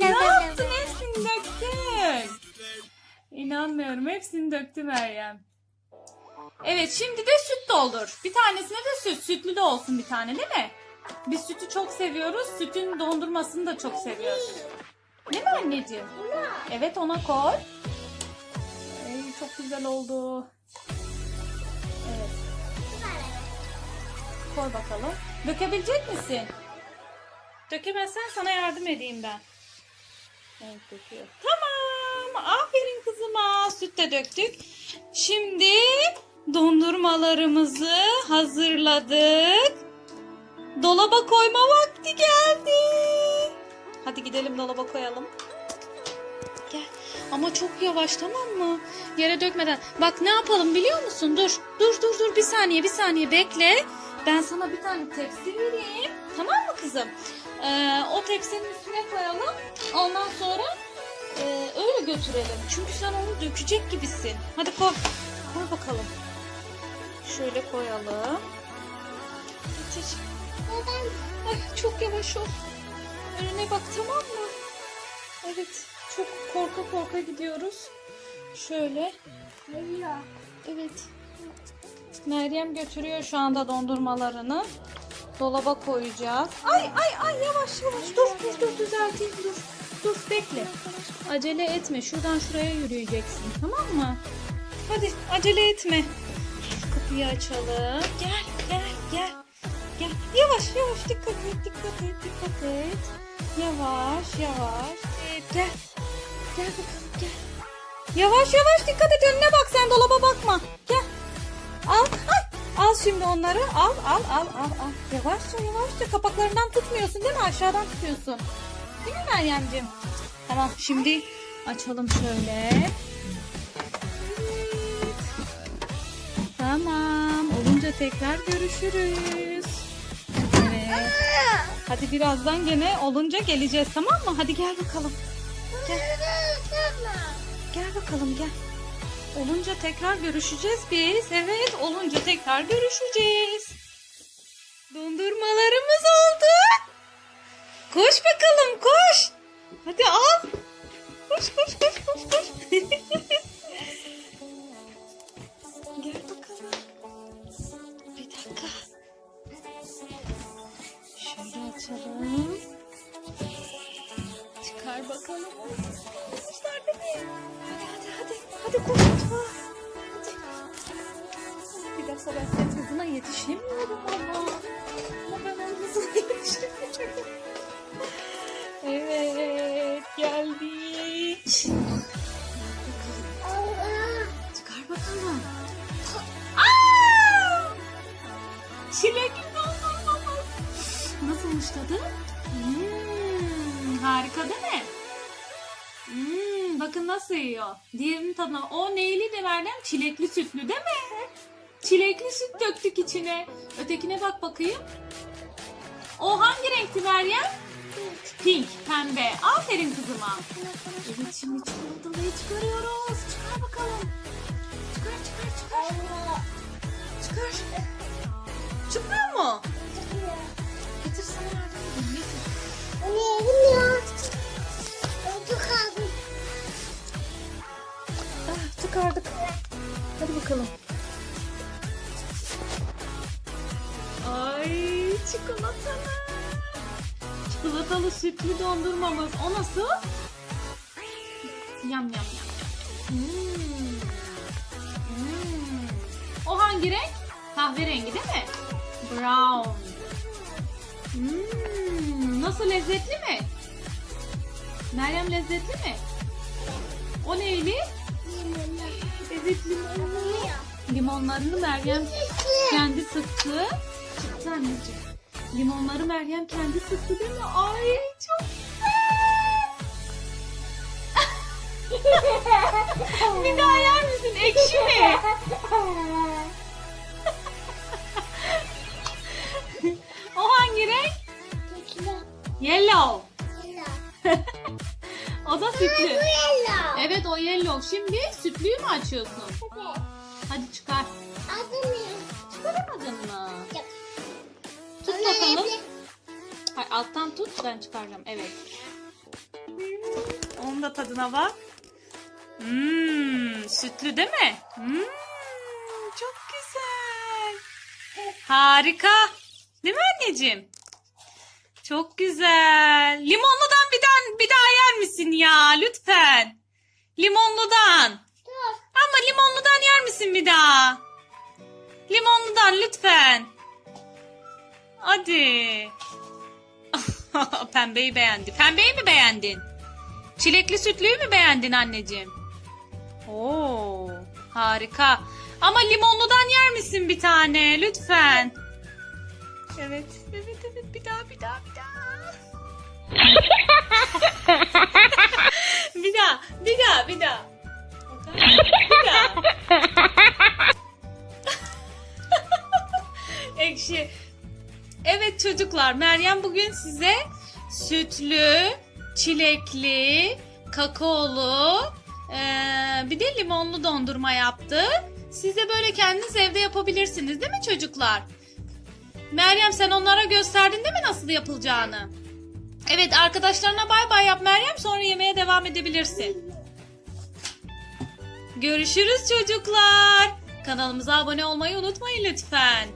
Ne yaptın? Hepsini döktün. İnanmıyorum. Hepsini döktü Meryem. Evet şimdi de süt doldur. Bir tanesine de süt. Sütlü de olsun bir tane değil mi? Biz sütü çok seviyoruz. Sütün dondurmasını da çok seviyoruz. Değil mi anneciğim? Evet ona koy. Ay, çok güzel oldu. Evet. Koy bakalım. Dökebilecek misin? Dökemezsen sana yardım edeyim ben. Evet döküyor. Tamam. Aferin kızıma. Süt de döktük. Şimdi dondurmalarımızı hazırladık. Dolaba koyma vakti geldi. Hadi gidelim dolaba koyalım. Gel. Ama çok yavaş tamam mı? Yere dökmeden. Bak ne yapalım biliyor musun? Dur. Dur dur dur bir saniye bir saniye bekle. Ben sana bir tane tepsi vereyim. Tamam mı kızım? Ee, tepsinin üstüne koyalım. Ondan sonra e, öyle götürelim. Çünkü sen onu dökecek gibisin. Hadi koy. Koy bakalım. Şöyle koyalım. Getir. Ay çok yavaş ol. Önüne bak tamam mı? Evet. Çok korka korka gidiyoruz. Şöyle. Evet. Meryem götürüyor şu anda dondurmalarını. Dolaba koyacağız. Ay ay ay yavaş yavaş. Dur dur dur düzelteyim dur. Dur bekle. Acele etme. Şuradan şuraya yürüyeceksin. Tamam mı? Hadi acele etme. Şu kapıyı açalım. Gel gel gel. Gel. Yavaş yavaş dikkat et dikkat et dikkat et. Yavaş yavaş. Evet, gel. Gel bakalım gel. Yavaş yavaş dikkat et önüne bak sen dolaba bakma. Gel. Al. Al şimdi onları. Al al al al al. Yavaşça yavaşça kapaklarından tutmuyorsun değil mi? Aşağıdan tutuyorsun. Değil mi Meryemciğim? Tamam şimdi açalım şöyle. Tamam. Olunca tekrar görüşürüz. Evet. Hadi birazdan gene olunca geleceğiz tamam mı? Hadi gel bakalım. Gel. Gel bakalım gel. Olunca tekrar görüşeceğiz biz. Evet olunca tekrar görüşeceğiz. Dondurmalarımız oldu. Koş bakalım koş. Hadi al. Koş koş koş koş koş. hadi. Koş. Bir dakika ben senin hızına yetişemiyorum ama. Ama ben onun hızına yetişemiyorum. Evet geldik. Çıkar bakalım. Aa! Çilekli dondurmamız. Nasılmış tadı? Hmm, harika değil mi? Hmm, bakın nasıl yiyor. Diğerinin tadına. O neyli de verdim? Çilekli sütlü değil mi? Çilekli süt döktük içine. Ötekine bak bakayım. O hangi renkti Meryem? Pink, pembe. Aferin kızıma. Evet şimdi çikolatalıyı çıkarıyoruz. Çıkar bakalım. Çıkardık. Hadi bakalım. Ay çikolatalı. Çikolatalı sütlü dondurmamız. O nasıl? Yam yam yam. Hmm. Hmm. O hangi renk? Kahverengi değil mi? Brown. Hmm. Nasıl lezzetli mi? Meryem lezzetli mi? O neyli? Evet limonlu. Limonlarını Meryem kendi sıktı. Çıktı anneciğim. Limonları Meryem kendi sıktı değil mi? Ay çok güzel. Bir daha yer misin? Ekşi mi? Evet o yellow. Şimdi sütlüyü mü açıyorsun? Hadi çıkar. Çıkaramadın mı? Tut bakalım. Hayır, alttan tut ben çıkaracağım. Evet. da tadına bak. Mmm, sütlü değil mi? Hmm, çok güzel. Harika. Değil mi anneciğim? Çok güzel. Limonludan bir daha, bir daha yer misin ya lütfen? Limonludan. Ama limonludan yer misin bir daha? Limonludan lütfen. Hadi. Pembeyi beğendi. Pembeyi mi beğendin? Çilekli sütlüyü mü beğendin anneciğim? Oo, harika. Ama limonludan yer misin bir tane lütfen? Evet, evet, evet. Bir daha, bir daha, bir daha. Bir daha, bir daha, bir daha. Bir daha. Ekşi. Evet çocuklar, Meryem bugün size sütlü, çilekli, kakaolu, eee, bir de limonlu dondurma yaptı. Siz de böyle kendiniz evde yapabilirsiniz değil mi çocuklar? Meryem sen onlara gösterdin değil mi nasıl yapılacağını? Evet arkadaşlarına bay bay yap Meryem sonra yemeğe devam edebilirsin. Görüşürüz çocuklar. Kanalımıza abone olmayı unutmayın lütfen.